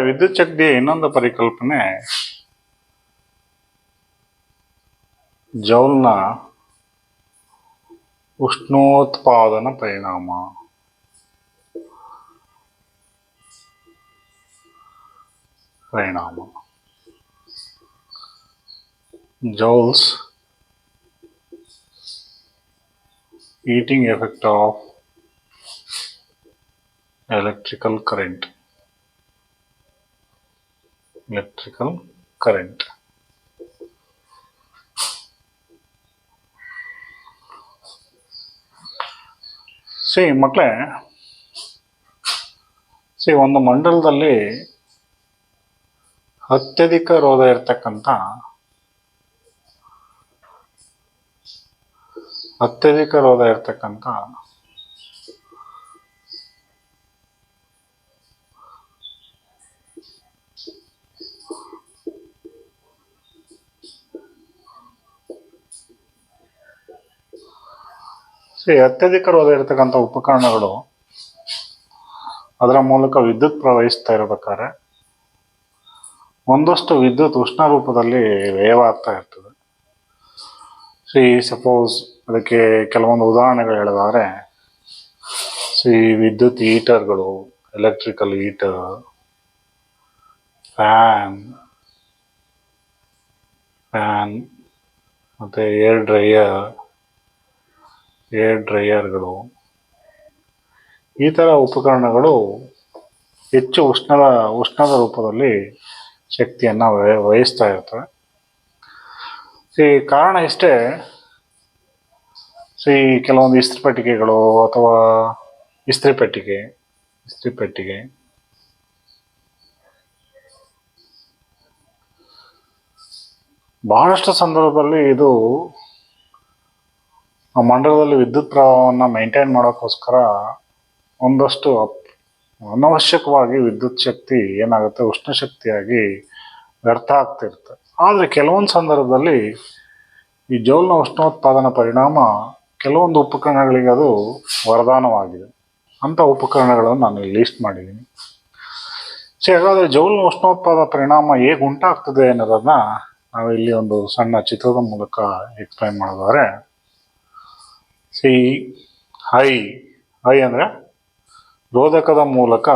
ವಿದ್ಯುತ್ ಶಕ್ತಿಯ ಇನ್ನೊಂದು ಪರಿಕಲ್ಪನೆ ಜೌಲ್ನ ಉಷ್ಣೋತ್ಪಾದನ ಪರಿಣಾಮ. ಪರಿಣಾಮ. Joule's heating effect of electrical current electrical current. See ಮಕ್ಕಳೇ ಸಿ ಒಂದು ಮಂಡಲದಲ್ಲಿ ಅತ್ಯಧಿಕ ರೋಧ ಇರ್ತಕ್ಕಂಥ ಅತ್ಯಧಿಕ ರೋಧ ಇರ್ತಕ್ಕಂಥ ಸಿ ಅತ್ಯಧಿಕ ರೋಧ ಇರತಕ್ಕಂಥ ಉಪಕರಣಗಳು ಅದರ ಮೂಲಕ ವಿದ್ಯುತ್ ಪ್ರವಹಿಸ್ತಾ ಇರಬೇಕಾದ್ರೆ ಒಂದಷ್ಟು ವಿದ್ಯುತ್ ಉಷ್ಣ ರೂಪದಲ್ಲಿ ವ್ಯಯವಾಗ್ತಾ ಇರ್ತದೆ. ಸಿ ಸಪೋಸ್ ಅದಕ್ಕೆ ಕೆಲವೊಂದು ಉದಾಹರಣೆಗಳು ಹೇಳೋದಾದ್ರೆ ಸಿ ವಿದ್ಯುತ್ ಹೀಟರ್ಗಳು ಎಲೆಕ್ಟ್ರಿಕಲ್ ಹೀಟರ್ ಫ್ಯಾನ್ ಫ್ಯಾನ್ ಮತ್ತು ಏರ್ ಡ್ರೈಯರ್ ಏರ್ ಡ್ರೈಯರ್ಗಳು. ಈ ಥರ ಉಪಕರಣಗಳು ಹೆಚ್ಚು ಉಷ್ಣದ ಉಷ್ಣದ ರೂಪದಲ್ಲಿ ಶಕ್ತಿಯನ್ನು ವಹ ವಹಿಸ್ತಾ ಇರ್ತವೆ. ಈ ಕಾರಣ ಇಷ್ಟೇ, ಈ ಕೆಲವೊಂದು ಇಸ್ತ್ರಿ ಪೆಟ್ಟಿಗೆಗಳು ಅಥವಾ ಇಸ್ತ್ರಿ ಪೆಟ್ಟಿಗೆ ಇಸ್ತ್ರಿ ಪೆಟ್ಟಿಗೆ. ಬಹಳಷ್ಟು ಸಂದರ್ಭದಲ್ಲಿ ಇದು ಮಂಡಲದಲ್ಲಿ ವಿದ್ಯುತ್ ಪ್ರವಾಹವನ್ನು ಮೇಂಟೈನ್ ಮಾಡೋಕ್ಕೋಸ್ಕರ ಒಂದಷ್ಟು ಅನವಶ್ಯಕವಾಗಿ ವಿದ್ಯುತ್ ಶಕ್ತಿ ಏನಾಗುತ್ತೆ, ಉಷ್ಣ ಶಕ್ತಿಯಾಗಿ ವ್ಯರ್ಥ ಆಗ್ತಿರುತ್ತೆ. ಆದರೆ ಕೆಲವೊಂದು ಸಂದರ್ಭದಲ್ಲಿ ಈ ಜೌಲ್ನ ಉಷ್ಣೋತ್ಪಾದನಾ ಪರಿಣಾಮ ಕೆಲವೊಂದು ಉಪಕರಣಗಳಿಗೆ ಅದು ವರದಾನವಾಗಿದೆ. ಅಂಥ ಉಪಕರಣಗಳನ್ನು ನಾನು ಲಿಸ್ಟ್ ಮಾಡಿದ್ದೀನಿ. ಸೊ ಹಾಗಾದರೆ ಜೌಲ್ನ ಉಷ್ಣೋತ್ಪಾದನಾ ಪರಿಣಾಮ ಹೇಗೆ ಉಂಟಾಗ್ತದೆ ಅನ್ನೋದನ್ನು ನಾವು ಇಲ್ಲಿ ಒಂದು ಸಣ್ಣ ಚಿತ್ರದ ಮೂಲಕ ಎಕ್ಸ್ಪ್ಲೈನ್ ಮಾಡೋದಾದ್ರೆ ಸಿ, ಹೈ ಹೈ ಅಂದರೆ ರೋಧಕದ ಮೂಲಕ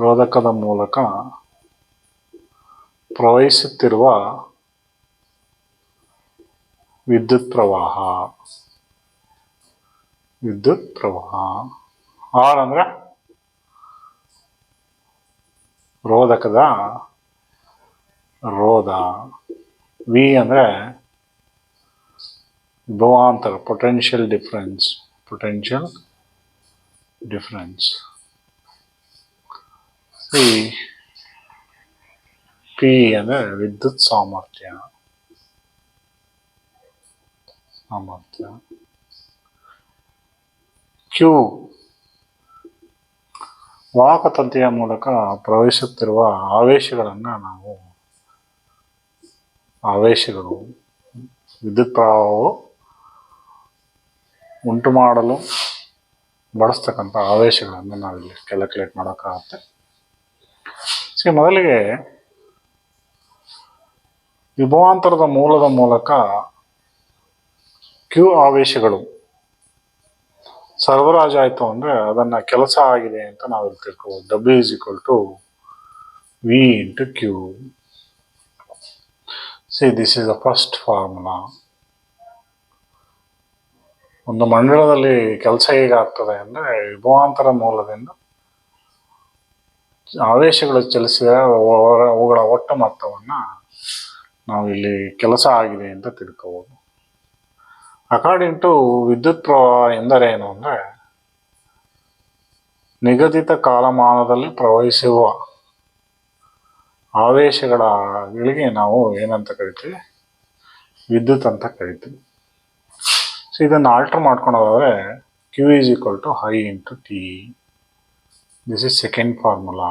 ರೋಧಕದ ಮೂಲಕ ಪ್ರವಹಿಸುತ್ತಿರುವ ವಿದ್ಯುತ್ ಪ್ರವಾಹ. ವಿದ್ಯುತ್ ಪ್ರವಾಹ. ಆರ್ ಅಂದರೆ ರೋಧಕದ ರೋಧ. ವಿ ಅಂದರೆ ವಿಭವಾಂತರ potential difference potential difference see P ಅಂದರೆ ವಿದ್ಯುತ್ ಸಾಮರ್ಥ್ಯ ಸಾಮರ್ಥ್ಯ ಕ್ಯೂ ವಾಹಕತಂತಿಯ ಮೂಲಕ ಪ್ರವಹಿಸುತ್ತಿರುವ ಆವೇಶಗಳನ್ನು ನಾವು ಆವೇಶಗಳು ವಿದ್ಯುತ್ ಪ್ರವಾಹವು ಉಂಟು ಮಾಡಲು ಬಳಸ್ತಕ್ಕಂಥ ಆವೇಶಗಳನ್ನು ನಾವಿಲ್ಲಿ ಕ್ಯಾಲ್ಕುಲೇಟ್ ಮಾಡೋಕ್ಕಾಗುತ್ತೆ. ಸಿ ಮೊದಲಿಗೆ ವಿಭವಾಂತರದ ಮೂಲದ ಮೂಲಕ ಕ್ಯೂ ಆವೇಶಗಳು ಸರಬರಾಜು ಆಯಿತು ಅಂದರೆ ಅದನ್ನು ಕೆಲಸ ಆಗಿದೆ ಅಂತ ನಾವು ಇಲ್ಲಿ ತಿಳ್ಕೊಬೋದು. W is equal to V into Q see this is the first formula ಒಂದು ಮಂಡಳದಲ್ಲಿ ಕೆಲಸ ಹೇಗಾಗ್ತದೆ ಅಂದರೆ ವಿಭವಾಂತರ ಮೂಲದಿಂದ ಆವೇಶಗಳು ಚಲಿಸಿದ ಅವ- ಅವುಗಳ ಒಟ್ಟು ಮೊತ್ತವನ್ನು ನಾವು ಇಲ್ಲಿ ಕೆಲಸ ಆಗಿದೆ ಅಂತ ತಿಳ್ಕೋಬೋದು. ಅಕಾರ್ಡಿಂಗ್ ಟು ವಿದ್ಯುತ್ ಪ್ರವಾಹ ಎಂದರೇನು ಅಂದರೆ, ನಿಗದಿತ ಕಾಲಮಾನದಲ್ಲಿ ಪ್ರವಹಿಸುವ ಆವೇಶಗಳಗಳಿಗೆ ನಾವು ಏನಂತ ಕರಿತೀವಿ? ವಿದ್ಯುತ್ ಅಂತ ಕರಿತೀವಿ. ಇದನ್ನು alter ಮಾಡ್ಕೊಂಡೋದ್ರೆ Q is equal to I into T this is second formula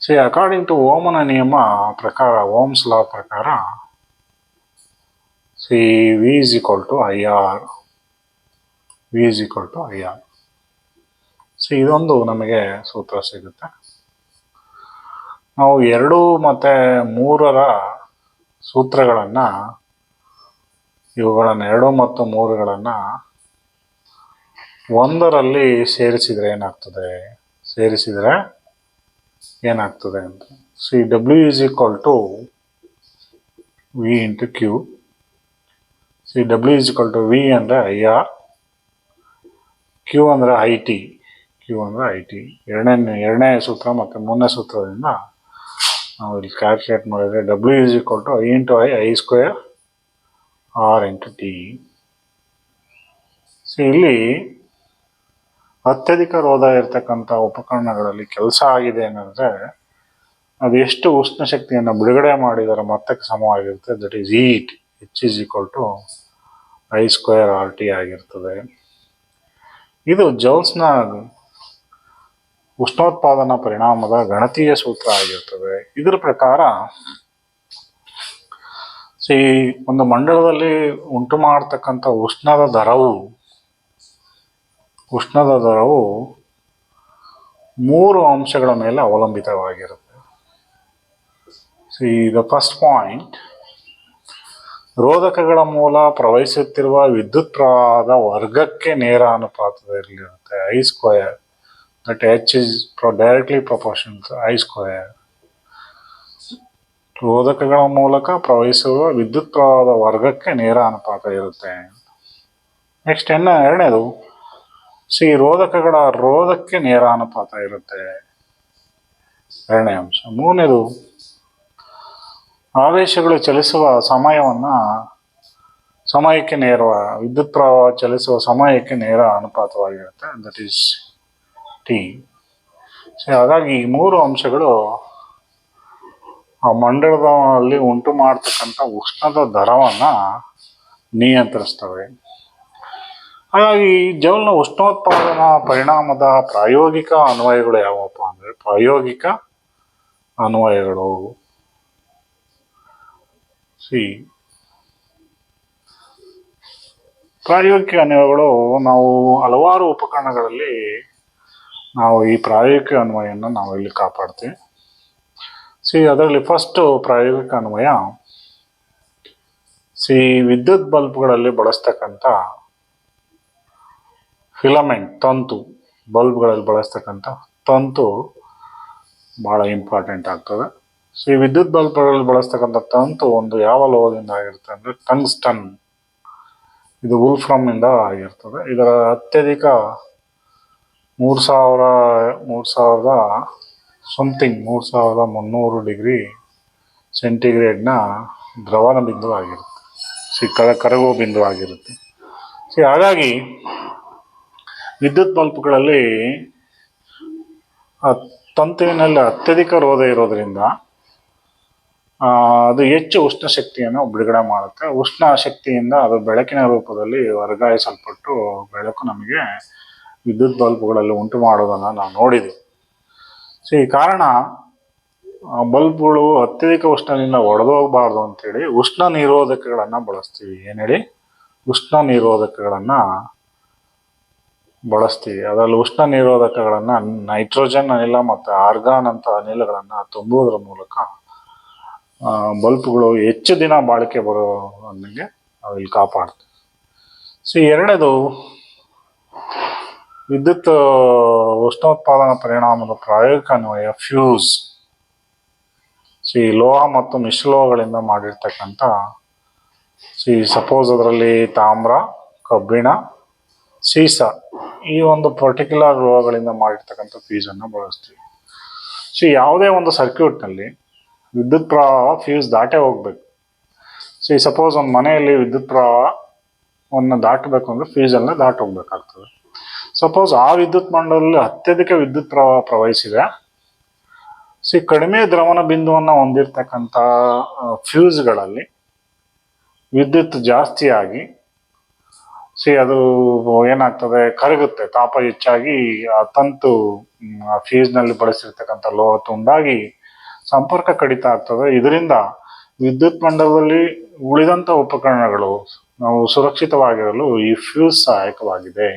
see according to ಓಮನ ನಿಯಮ ಪ್ರಕಾರ ಓಮ್ಸ್ ಲಾ ಪ್ರಕಾರ see V is equal to I R V is equal to I R so ಇದೊಂದು ನಮಗೆ ಸೂತ್ರ ಸಿಗುತ್ತೆ. ನಾವು ಎರಡು ಮತ್ತು ಮೂರರ ಸೂತ್ರಗಳನ್ನು ಇವುಗಳನ್ನು ಎರಡು ಮತ್ತು ಮೂರುಗಳನ್ನು ಒಂದರಲ್ಲಿ ಸೇರಿಸಿದರೆ ಏನಾಗ್ತದೆ? ಸೇರಿಸಿದರೆ ಏನಾಗ್ತದೆ ಅಂತ. See W is equal to V into Q see W is equal to V ಅಂದರೆ ಐ ಆರ್ ಕ್ಯೂ ಅಂದರೆ ಐ ಟಿ ಕ್ಯೂ ಅಂದರೆ ಐ ಟಿ ಎರಡನೇ ಎರಡನೇ ಸೂತ್ರ ಮತ್ತು ಮೂರನೇ ಸೂತ್ರದಿಂದ ನಾವು ಇಲ್ಲಿ ಕ್ಯಾಲ್ಕುಲೇಟ್ ಮಾಡಿದರೆ W is equal to I into I I square R into T so ಇಲ್ಲಿ ಅತ್ಯಧಿಕ ರೋಧ ಇರತಕ್ಕಂಥ ಉಪಕರಣಗಳಲ್ಲಿ ಕೆಲಸ ಆಗಿದೆ ಏನಂದರೆ, ಅದು ಎಷ್ಟು ಉಷ್ಣ ಶಕ್ತಿಯನ್ನು ಬಿಡುಗಡೆ ಮಾಡಿದರ ಮೊತ್ತಕ್ಕೆ ಸಮವಾಗಿರುತ್ತೆ. That is heat H is equal to I square R T ಆಗಿರ್ತದೆ. ಇದು ಜೌಲ್ಸ್ನ ಉಷ್ಣೋತ್ಪಾದನಾ ಪರಿಣಾಮದ ಗಣತೀಯ ಸೂತ್ರ ಆಗಿರ್ತದೆ. ಇದರ ಪ್ರಕಾರ ಸಿ ಒಂದು ಮಂಡಲದಲ್ಲಿ ಉಂಟು ಮಾಡತಕ್ಕಂಥ ಉಷ್ಣದ ದರವು ಉಷ್ಣದ ದರವು ಮೂರು ಅಂಶಗಳ ಮೇಲೆ ಅವಲಂಬಿತವಾಗಿರುತ್ತೆ. ಈ ದ ಫಸ್ಟ್ ಪಾಯಿಂಟ್ ರೋಧಕಗಳ ಮೂಲ ಪ್ರವಹಿಸುತ್ತಿರುವ ವಿದ್ಯುತ್ ಪ್ರವಾಹದ ವರ್ಗಕ್ಕೆ ನೇರ ಅನುಪಾತದಲ್ಲಿರುತ್ತೆ I square that H is directly proportion I square ರೋಧಕಗಳ ಮೂಲಕ ಪ್ರವಹಿಸುವ ವಿದ್ಯುತ್ ಪ್ರವಾಹದ ವರ್ಗಕ್ಕೆ ನೇರ ಅನುಪಾತ ಇರುತ್ತೆ. ನೆಕ್ಸ್ಟ್ ಎನ್ನ ಎರಡನೇದು, ಸಿ ರೋಧಕಗಳ ರೋಧಕ್ಕೆ ನೇರ ಅನುಪಾತ ಇರುತ್ತೆ. ಎರಡನೇ ಅಂಶ. ಮೂರನೇದು, ಆವೇಶಗಳು ಚಲಿಸುವ ಸಮಯವನ್ನ, ಸಮಯಕ್ಕೆ ನೇರ ವಿದ್ಯುತ್ ಪ್ರವಾಹ ಚಲಿಸುವ ಸಮಯಕ್ಕೆ ನೇರ ಅನುಪಾತವಾಗಿರುತ್ತೆ. ದಟ್ ಈಸ್ ಟಿ ಸೊ ಹಾಗಾಗಿ ಮೂರು ಅಂಶಗಳು ಆ ಮಂಡಳದಲ್ಲಿ ಉಂಟು ಮಾಡ್ತಕ್ಕಂಥ ಉಷ್ಣದ ದರವನ್ನು ನಿಯಂತ್ರಿಸ್ತವೆ. ಹಾಗಾಗಿ ಜೌಲ್ನ ಉಷ್ಣೋತ್ಪಾದನಾ ಪರಿಣಾಮದ ಪ್ರಾಯೋಗಿಕ ಅನ್ವಯಗಳು ಯಾವಪ್ಪ ಅಂದರೆ ಪ್ರಾಯೋಗಿಕ ಅನ್ವಯಗಳು. ಸಿ. ಪ್ರಾಯೋಗಿಕ ಅನ್ವಯಗಳು ನಾವು ಹಲವಾರು ಉಪಕರಣಗಳಲ್ಲಿ ನಾವು ಈ ಪ್ರಾಯೋಗಿಕ ಅನ್ವಯವನ್ನು ನಾವು ಇಲ್ಲಿ ಕಾಪಾಡ್ತೀವಿ. ಸಿ, ಅದರಲ್ಲಿ ಫಸ್ಟ್ ಪ್ರಾಯೋಗಿಕ ಅನ್ವಯ. ಸಿ, ವಿದ್ಯುತ್ ಬಲ್ಬ್ಗಳಲ್ಲಿ ಬಳಸ್ತಕ್ಕಂಥ ಫಿಲಮೆಂಟ್, ತಂತು ಬಲ್ಬ್ಗಳಲ್ಲಿ ಬಳಸ್ತಕ್ಕಂಥ ತಂತು ಭಾಳ ಇಂಪಾರ್ಟೆಂಟ್ ಆಗ್ತದೆ. ಸೊ, ವಿದ್ಯುತ್ ಬಲ್ಬ್ಗಳಲ್ಲಿ ಬಳಸ್ತಕ್ಕಂಥ ತಂತು ಒಂದು ಯಾವ ಲೋಹದಿಂದ ಆಗಿರುತ್ತೆ ಅಂದರೆ ಟಂಗ್ಸ್ಟನ್. ಇದು ಉಲ್ಫ್ರಮ್ನಿಂದ ಆಗಿರ್ತದೆ. ಇದರ ಅತ್ಯಧಿಕ ಮೂರು ಸಾವಿರ, ಮೂರು ಸಾವಿರದ ಸಮಥಿಂಗ್ ಮೂರು ಸಾವಿರದ ಮುನ್ನೂರು ಡಿಗ್ರಿ ಸೆಂಟಿಗ್ರೇಡ್ನ ದ್ರವನ ಬಿಂದು ಆಗಿರುತ್ತೆ ಸಿ ಕರಗುವ ಬಿಂದು ಆಗಿರುತ್ತೆ ಸಿ, ಹಾಗಾಗಿ ವಿದ್ಯುತ್ ಬಲ್ಪ್ಗಳಲ್ಲಿ ತಂತುವಿನಲ್ಲಿ ಅತ್ಯಧಿಕ ರೋಧ ಇರೋದ್ರಿಂದ ಅದು ಹೆಚ್ಚು ಉಷ್ಣ ಶಕ್ತಿಯನ್ನು ಬಿಡುಗಡೆ ಮಾಡುತ್ತೆ. ಉಷ್ಣ ಶಕ್ತಿಯಿಂದ ಅದು ಬೆಳಕಿನ ರೂಪದಲ್ಲಿ ವರ್ಗಾಯಿಸಲ್ಪಟ್ಟು ಬೆಳಕು ನಮಗೆ ವಿದ್ಯುತ್ ಬಲ್ಬ್ಗಳಲ್ಲಿ ಉಂಟು ಮಾಡೋದನ್ನು ನಾವು ನೋಡಿದ್ದೀವಿ ಸೊ ಈ ಕಾರಣ ಬಲ್ಬ್ಗಳು ಅತ್ಯಧಿಕ ಉಷ್ಣದಿಂದ ಒಡೆದೋಗಬಾರ್ದು ಅಂತೇಳಿ ಉಷ್ಣ ನಿರೋಧಕಗಳನ್ನು ಬಳಸ್ತೀವಿ. ಏನು ಹೇಳಿ ಉಷ್ಣ ನಿರೋಧಕಗಳನ್ನು ಬಳಸ್ತೀವಿ. ಅದರಲ್ಲಿ ಉಷ್ಣ ನಿರೋಧಕಗಳನ್ನು ನೈಟ್ರೋಜನ್ ಅನಿಲ ಮತ್ತು ಆರ್ಗಾನ್ ಅಂತ ಅನಿಲಗಳನ್ನು ತುಂಬುವುದರ ಮೂಲಕ ಬಲ್ಬ್ಗಳು ಹೆಚ್ಚು ದಿನ ಬಾಳಿಕೆ ಬರೋ ಅನ್ನಂಗೆ ಅವು ಇಲ್ಲಿ ಕಾಪಾಡ್ತೀವಿ. ಸೊ ಎರಡನೇದು ವಿದ್ಯುತ್ ಉಷ್ಣೋತ್ಪಾದನಾ ಪರಿಣಾಮದ ಪ್ರಾಯೋಗಿಕ ಅನ್ವಯ, ಫ್ಯೂಸ್. ಸಿ ಲೋಹ ಮತ್ತು ಮಿಶ್ರಲೋಹಗಳಿಂದ ಮಾಡಿರ್ತಕ್ಕಂಥ ಸಿ ಸಪೋಸ್ ಅದರಲ್ಲಿ ತಾಮ್ರ, ಕಬ್ಬಿಣ, ಸೀಸ, ಈ ಒಂದು ಪರ್ಟಿಕ್ಯುಲರ್ ಲೋಹಗಳಿಂದ ಮಾಡಿರ್ತಕ್ಕಂಥ ಫ್ಯೂಸನ್ನು ಬಳಸ್ತೀವಿ. ಸೊ ಯಾವುದೇ ಒಂದು ಸರ್ಕ್ಯೂಟ್ನಲ್ಲಿ ವಿದ್ಯುತ್ ಪ್ರವಾಹ ಫ್ಯೂಸ್ ದಾಟೇ ಹೋಗ್ಬೇಕು. ಸಿ ಸಪೋಸ್ ಒಂದು ಮನೆಯಲ್ಲಿ ವಿದ್ಯುತ್ ಪ್ರವಾಹವನ್ನು ದಾಟಬೇಕು ಅಂದ್ರೆ ಫ್ಯೂಸನ್ನು ದಾಟ ಹೋಗ್ಬೇಕಾಗ್ತದೆ. ಸಪೋಸ್ ಆ ವಿದ್ಯುತ್ ಮಂಡಲದಲ್ಲಿ ಅತ್ಯಧಿಕ ವಿದ್ಯುತ್ ಪ್ರವಾಹ ಪ್ರವಹಿಸಿದೆ. ಸಿ ಕಡಿಮೆ ದ್ರವಣ ಬಿಂದುವನ್ನು ಹೊಂದಿರತಕ್ಕಂಥ ಫ್ಯೂಸ್ಗಳಲ್ಲಿ ವಿದ್ಯುತ್ ಜಾಸ್ತಿಯಾಗಿ ಸಿ ಅದು ಏನಾಗ್ತದೆ? ಕರಗುತ್ತೆ. ತಾಪ ಹೆಚ್ಚಾಗಿ ಆ ತಂತು ಫ್ಯೂಸ್ನಲ್ಲಿ ಬಳಸಿರ್ತಕ್ಕಂಥ ಲೋಹ ತುಂಡಾಗಿ ಸಂಪರ್ಕ ಕಡಿತ ಆಗ್ತದೆ. ಇದರಿಂದ ವಿದ್ಯುತ್ ಮಂಡಲದಲ್ಲಿ ಉಳಿದಂಥ ಉಪಕರಣಗಳು ನಾವು ಸುರಕ್ಷಿತವಾಗಿರಲು ಈ ಫ್ಯೂಸ್ ಸಹಾಯಕವಾಗಿದೆ.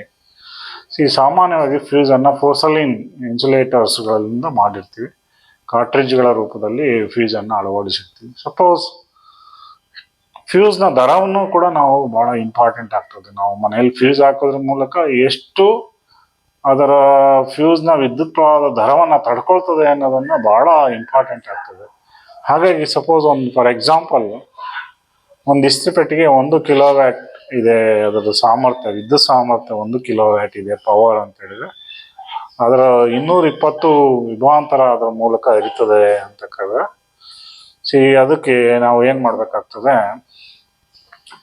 ಸಿ ಸಾಮಾನ್ಯವಾಗಿ ಫ್ಯೂಸನ್ನು ಫೋರ್ಸಲಿನ್ ಇನ್ಸುಲೇಟರ್ಸ್ಗಳಿಂದ ಮಾಡಿರ್ತೀವಿ. ಕಾರ್ಟ್ರಿಜ್ಗಳ ರೂಪದಲ್ಲಿ ಫ್ಯೂಸನ್ನು ಅಳವಡಿಸಿರ್ತೀವಿ. ಸಪೋಸ್ ಫ್ಯೂಸ್ನ ದರವನ್ನು ಕೂಡ ನಾವು ಬಹಳ ಇಂಪಾರ್ಟೆಂಟ್ ಆಗ್ತದೆ. ನಾವು ಮನೆಯಲ್ಲಿ ಫ್ಯೂಸ್ ಹಾಕೋದ್ರ ಮೂಲಕ ಎಷ್ಟು ಅದರ ಫ್ಯೂಸ್ನ ವಿದ್ಯುತ್ ಪ್ರವಾಹದ ದರವನ್ನು ತಡ್ಕೊಳ್ತದೆ ಅನ್ನೋದನ್ನ ಬಹಳ ಇಂಪಾರ್ಟೆಂಟ್ ಆಗ್ತದೆ. ಹಾಗಾಗಿ ಸಪೋಸ್ ಒಂದು ಫಾರ್ ಎಕ್ಸಾಂಪಲ್ ಒಂದು ಇಸ್ತ್ರಿ ಪೆಟ್ಟಿಗೆ ಒಂದು ಕಿಲೋ ವ್ಯಾಟ್ ಇದೆ, ಅದರ ಸಾಮರ್ಥ್ಯ, ವಿದ್ಯುತ್ ಸಾಮರ್ಥ್ಯ ಒಂದು ಕಿಲೋ ವ್ಯಾಟ್ ಇದೆ ಪವರ್ ಅಂತ ಹೇಳಿದ್ರೆ. ಅದರ ಇನ್ನೂರ ಇಪ್ಪತ್ತು ವಿಭವಾಂತರ ಅದರ ಮೂಲಕ ಇರ್ತದೆ ಅಂತ ಸಿ, ಅದಕ್ಕೆ ನಾವು ಏನು ಮಾಡಬೇಕಾಗ್ತದೆ?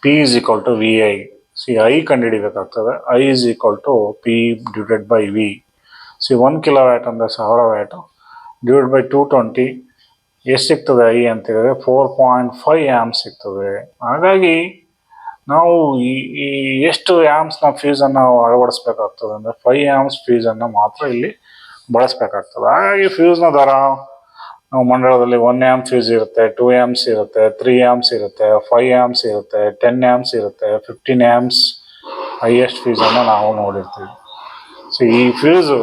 P is equal to V I see I ಕಂಡುಹಿಡಿಬೇಕಾಗ್ತದೆ. I is equal to P divided by V see one kilo watt ಅಂದರೆ ಸಾವಿರ watt divide by two twenty ಎಷ್ಟು ಸಿಗ್ತದೆ ಐ ಅಂತ ಹೇಳಿದ್ರೆ? ಫೋರ್ ಪಾಯಿಂಟ್ ಫೈವ್ ಆ್ಯಮ್ ಸಿಗ್ತದೆ. ಹಾಗಾಗಿ ನಾವು ಈ ಎಷ್ಟು ಆ್ಯಮ್ಸ್ನ ಫ್ಯೂಸನ್ನು ಅಳವಡಿಸ್ಬೇಕಾಗ್ತದೆ ಅಂದರೆ ಫೈವ್ ಆ್ಯಮ್ಸ್ ಫ್ಯೂಸನ್ನು ಮಾತ್ರ ಇಲ್ಲಿ ಬಳಸಬೇಕಾಗ್ತದೆ. ಹಾಗಾಗಿ ಫ್ಯೂಸ್ನ ದರ ನಾವು ಮಂಡಳದಲ್ಲಿ ಒನ್ ಆ್ಯಮ್ ಫ್ಯೂಸ್ ಇರುತ್ತೆ ಟೂ ಆ್ಯಮ್ಸ್ ಇರುತ್ತೆ ತ್ರೀ ಆ್ಯಮ್ಸ್ ಇರುತ್ತೆ ಫೈವ್ ಆ್ಯಮ್ಸ್ ಇರುತ್ತೆ ಟೆನ್ ಆ್ಯಮ್ಸ್ ಇರುತ್ತೆ ಫಿಫ್ಟೀನ್ ಆ್ಯಮ್ಸ್ ಹೈಯೆಸ್ಟ್ ಫ್ಯೂಸನ್ನು ನಾವು ನೋಡಿರ್ತೀವಿ. ಸೊ ಈ ಫ್ಯೂಸು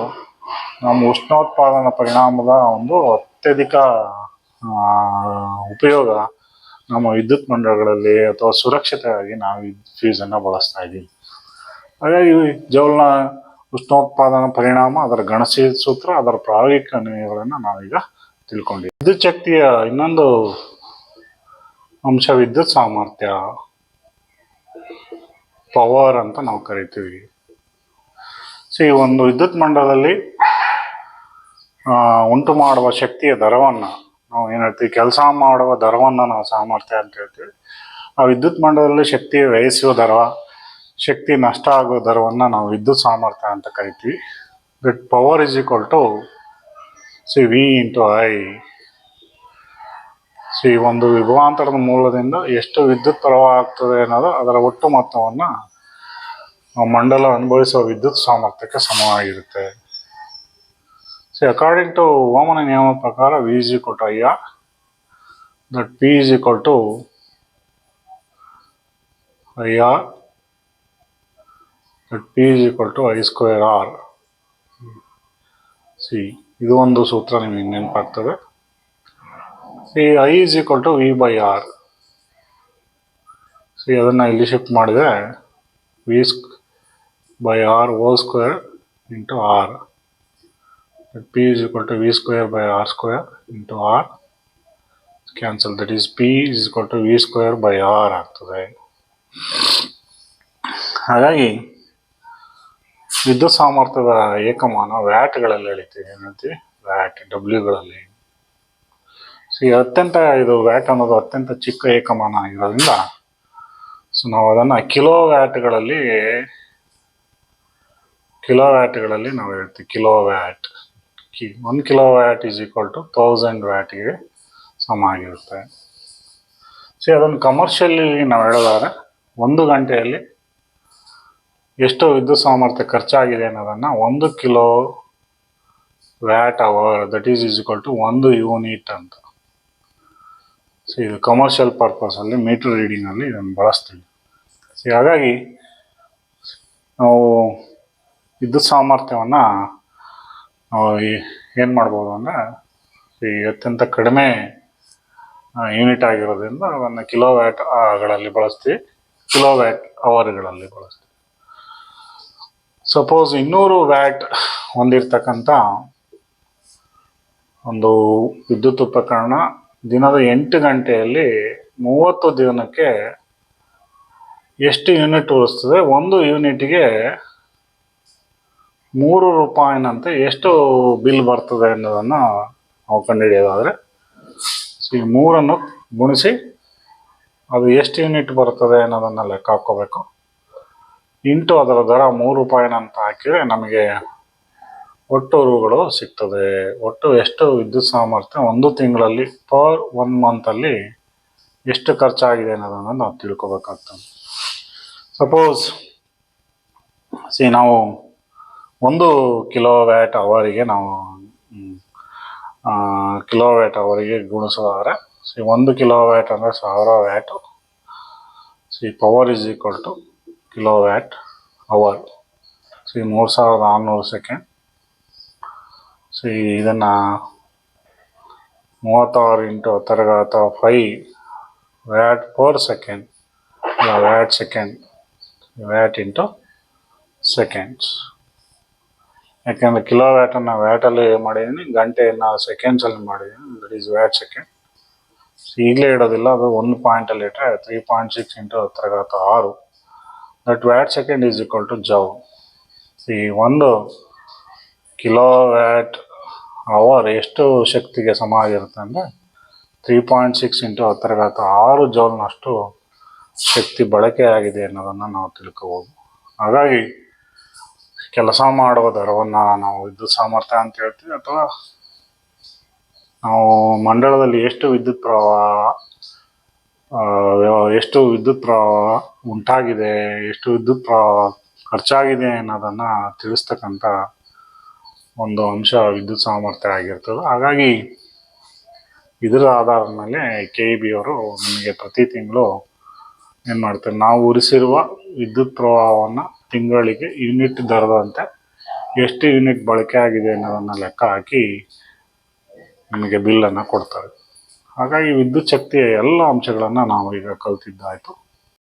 ನಮ್ಮ ಉಷ್ಣೋತ್ಪಾದನಾ ಪರಿಣಾಮದ ಒಂದು ಅತ್ಯಧಿಕ ಉಪಯೋಗ ನಮ್ಮ ವಿದ್ಯುತ್ ಮಂಡಳಗಳಲ್ಲಿ ಅಥವಾ ಸುರಕ್ಷತೆಗಾಗಿ ನಾವು ಫ್ಯೂಸನ್ನು ಬಳಸ್ತಾ ಇದ್ದೀವಿ. ಹಾಗಾಗಿ ಜೌಲ್ನ ಉಷ್ಣೋತ್ಪಾದನಾ ಪರಿಣಾಮ, ಅದರ ಗಣಸಿ ಸೂತ್ರ, ಅದರ ಪ್ರಾಯೋಗಿಕ ಅನ್ವಯಗಳನ್ನು ನಾವೀಗ ತಿಳ್ಕೊಂಡಿದ್ದೀವಿ. ವಿದ್ಯುತ್ ಶಕ್ತಿಯ ಇನ್ನೊಂದು ಅಂಶ ವಿದ್ಯುತ್ ಸಾಮರ್ಥ್ಯ ಪವರ್ ಅಂತ ನಾವು ಕರಿತೀವಿ. ಸೊ ಈ ಒಂದು ವಿದ್ಯುತ್ ಮಂಡಲದಲ್ಲಿ ಉಂಟು ಮಾಡುವ ಶಕ್ತಿಯ ದರವನ್ನು ನಾವು ಏನು ಹೇಳ್ತೀವಿ, ಕೆಲಸ ಮಾಡುವ ದರವನ್ನು ನಾವು ಸಾಮರ್ಥ್ಯ ಅಂತ ಹೇಳ್ತೀವಿ. ಆ ವಿದ್ಯುತ್ ಮಂಡಲದಲ್ಲಿ ಶಕ್ತಿ ವ್ಯಯಿಸುವ ದರ ಶಕ್ತಿ ನಷ್ಟ ಆಗುವ ದರವನ್ನು ನಾವು ವಿದ್ಯುತ್ ಸಾಮರ್ಥ್ಯ ಅಂತ ಕರಿತೀವಿ. But power is equal to see V into I see ಒಂದು ವಿಭವಾಂತರದ ಮೂಲದಿಂದ ಎಷ್ಟು ವಿದ್ಯುತ್ ಪ್ರವಾಹ ಆಗ್ತದೆ ಅನ್ನೋದು ಅದರ ಒಟ್ಟು ಮೊತ್ತವನ್ನು ಮಂಡಲ ಅನುಭವಿಸುವ ವಿದ್ಯುತ್ ಸಾಮರ್ಥ್ಯಕ್ಕೆ ಸಮವಾಗಿರುತ್ತೆ ಟು ಓಮನ ನಿಯಮ ಪ್ರಕಾರ V is equal to I R that P is equal to I R that P is equal to I square R see ಇದು ಒಂದು ಸೂತ್ರ ನಿಮಗೆ ನೆನಪಾಗ್ತದೆ. See I is equal to V by R see ಅದನ್ನು ಇಲ್ಲಿ shift ಮಾಡಿದರೆ V ಸ್ಕ್ by R whole square into R P is equal to V square by R square into R cancel that is P is equal to V square by R ಆಗ್ತದೆ. ಹಾಗಾಗಿ, ವಿದ್ಯುತ್ ಸಾಮರ್ಥ್ಯದ ಏಕಮಾನ ವ್ಯಾಟ್ಗಳಲ್ಲಿ ಹೇಳ್ತೀವಿ? ಏನಂತೀವಿ watt ಡಬ್ಲ್ಯೂಗಳಲ್ಲಿ so ಈ ಅತ್ಯಂತ ಇದು watt ಅನ್ನೋದು ಅತ್ಯಂತ ಚಿಕ್ಕ ಏಕಮಾನ ಆಗಿರೋದ್ರಿಂದ ಸೊ ನಾವು ಅದನ್ನು ಕಿಲೋ ವ್ಯಾಟ್ಗಳಲ್ಲಿ ಕಿಲೋ ವ್ಯಾಟ್ಗಳಲ್ಲಿ ನಾವು ಹೇಳ್ತೀವಿ. Kilowatt Ki one kilowatt is equal to thousand ವ್ಯಾಟ್ಗೆ ಸಮ ಆಗಿರುತ್ತೆ. ಸೊ ಅದನ್ನು ಕಮರ್ಷಿಯಲಿ ನಾವು ಹೇಳೋದಾದ್ರೆ ಒಂದು ಗಂಟೆಯಲ್ಲಿ ಎಷ್ಟು ವಿದ್ಯುತ್ ಸಾಮರ್ಥ್ಯ ಖರ್ಚಾಗಿದೆ ಅನ್ನೋದನ್ನು ಒಂದು kilowatt hour that is is equal to ಒಂದು ಯೂನಿಟ್ ಅಂತ. ಸೊ ಇದು ಕಮರ್ಷಿಯಲ್ ಪರ್ಪಸಲ್ಲಿ ಮೀಟರ್ ರೀಡಿಂಗಲ್ಲಿ ಇದನ್ನು ಬಳಸ್ತೀವಿ. ಸೊ ಹಾಗಾಗಿ ನಾವು ವಿದ್ಯುತ್ ಸಾಮರ್ಥ್ಯವನ್ನು ಏನು ಮಾಡ್ಬೋದು ಅಂದರೆ, ಈ ಅತ್ಯಂತ ಕಡಿಮೆ ಯೂನಿಟ್ ಆಗಿರೋದ್ರಿಂದ ಅದನ್ನು ಕಿಲೋ ವ್ಯಾಟ್ಗಳಲ್ಲಿ ಬಳಸ್ತೀವಿ. ಕಿಲೋ ವ್ಯಾಟ್ ಅವರ್ಗಳಲ್ಲಿ ಬಳಸ್ತೀವಿ. ಸಪೋಸ್ ಇನ್ನೂರು ವ್ಯಾಟ್ ಹೊಂದಿರ್ತಕ್ಕಂಥ ಒಂದು ವಿದ್ಯುತ್ ಉಪಕರಣ ದಿನದ ಎಂಟು ಗಂಟೆಯಲ್ಲಿ ಮೂವತ್ತು ದಿನಕ್ಕೆ ಎಷ್ಟು ಯೂನಿಟ್ ಉಳಿಸ್ತದೆ, ಒಂದು ಯೂನಿಟ್ಗೆ ಮೂರು ರೂಪಾಯಿನಂತೆ ಎಷ್ಟು ಬಿಲ್ ಬರ್ತದೆ ಅನ್ನೋದನ್ನು ನಾವು ಕಂಡುಹಿಡಿಯೋದಾದರೆ, ಸೊ ಈ ಮೂರನ್ನು ಗುಣಿಸಿ ಅದು ಎಷ್ಟು ಯೂನಿಟ್ ಬರ್ತದೆ ಅನ್ನೋದನ್ನು ಲೆಕ್ಕ ಹಾಕ್ಕೋಬೇಕು. ಇಂಟು ಅದರ ದರ ಮೂರು ರೂಪಾಯಿನಂತ ಹಾಕಿದರೆ ನಮಗೆ ಒಟ್ಟು ರೂಗಳು ಸಿಗ್ತದೆ. ಒಟ್ಟು ಎಷ್ಟು ವಿದ್ಯುತ್ ಸಾಮರ್ಥ್ಯ ಒಂದು ತಿಂಗಳಲ್ಲಿ ಪರ್ ಒನ್ ಮಂತಲ್ಲಿ ಎಷ್ಟು ಖರ್ಚಾಗಿದೆ ಅನ್ನೋದನ್ನು ನಾವು ತಿಳ್ಕೊಬೇಕಾಗ್ತದೆ. ಸಪೋಸ್, ಸಿ ನಾವು ಒಂದು ಕಿಲೋ ವ್ಯಾಟ್ ಅವರಿಗೆ ನಾವು ಕಿಲೋ ವ್ಯಾಟ್ ಅವರಿಗೆ ಗುಣಿಸೋದಾದ್ರೆ ಸಿ ಒಂದು ಕಿಲೋ ವ್ಯಾಟ್ ಅಂದರೆ ಸಾವಿರ watt see power is equal to kilowatt hour so ಮೂರು ಸಾವಿರದ ಆರುನೂರು ಸೆಕೆಂಡ್ ಸಿ ಇದನ್ನು ಮೂವತ್ತಾರು ಇಂಟು ಹತ್ತರಘಾತ five watt per second watt second watt into seconds ಯಾಕೆಂದರೆ ಕಿಲೋ ವ್ಯಾಟನ್ನು ವ್ಯಾಟಲ್ಲಿ ಮಾಡಿದ್ದೀನಿ ಗಂಟೆಯನ್ನು ಸೆಕೆಂಡ್ಸಲ್ಲಿ ಮಾಡಿದ್ದೀನಿ ದಟ್ ಈಸ್ ವ್ಯಾಟ್ ಸೆಕೆಂಡ್ ಈಗಲೇ ಇಡೋದಿಲ್ಲ, ಅದು ಒಂದು ಪಾಯಿಂಟಲ್ಲಿ ಇಟ್ಟರೆ ತ್ರೀ ಪಾಯಿಂಟ್ ಸಿಕ್ಸ್ ಇಂಟು ತರಗತ ಆರು. That watt second is equal to joule ಈ ಒಂದು ಕಿಲೋ ವ್ಯಾಟ್ ಅವರ್ ಎಷ್ಟು ಶಕ್ತಿಗೆ ಸಮ ಆಗಿರುತ್ತೆ ಅಂದರೆ ತ್ರೀ ಪಾಯಿಂಟ್ ಸಿಕ್ಸ್ ಇಂಟು ಹತ್ತರಘಾತ ಆರು ಜೌಲ್ನಷ್ಟು ಶಕ್ತಿ ಬಳಕೆ ಆಗಿದೆ ಅನ್ನೋದನ್ನು ನಾವು ತಿಳ್ಕೋಬೋದು. ಹಾಗಾಗಿ ಕೆಲಸ ಮಾಡುವ ದರವನ್ನು ನಾವು ವಿದ್ಯುತ್ ಸಾಮರ್ಥ್ಯ ಅಂತ ಹೇಳ್ತೀವಿ ಅಥವಾ ನಾವು ಮಂಡಳದಲ್ಲಿ ಎಷ್ಟು ವಿದ್ಯುತ್ ಪ್ರವಾಹ ಎಷ್ಟು ವಿದ್ಯುತ್ ಪ್ರವಾಹ ಉಂಟಾಗಿದೆ, ಎಷ್ಟು ವಿದ್ಯುತ್ ಪ್ರವಾಹ ಖರ್ಚಾಗಿದೆ ಅನ್ನೋದನ್ನು ತಿಳಿಸ್ತಕ್ಕಂಥ ಒಂದು ಅಂಶ ವಿದ್ಯುತ್ ಸಾಮರ್ಥ್ಯ ಆಗಿರ್ತದೆ. ಹಾಗಾಗಿ ಇದರ ಆಧಾರದ ಮೇಲೆ ಕೆ ಇ ಬಿ ಅವರು ನಮಗೆ ಪ್ರತಿ ತಿಂಗಳು ಏನು ಮಾಡ್ತಾರೆ, ನಾವು ಉರಿಸಿರುವ ವಿದ್ಯುತ್ ಪ್ರವಾಹವನ್ನು ತಿಂಗಳಿಗೆ ಯೂನಿಟ್ ದರದಂತೆ ಎಷ್ಟು ಯೂನಿಟ್ ಬಳಕೆ ಆಗಿದೆ ಅನ್ನೋದನ್ನು ಲೆಕ್ಕ ಹಾಕಿ ನಮಗೆ ಬಿಲ್ಲನ್ನು ಕೊಡ್ತಾರೆ. ಹಾಗಾಗಿ ವಿದ್ಯುತ್ ಶಕ್ತಿಯ ಎಲ್ಲ ಅಂಶಗಳನ್ನು ನಾವು ಈಗ ಕಲ್ತಿದ್ದಾಯಿತು.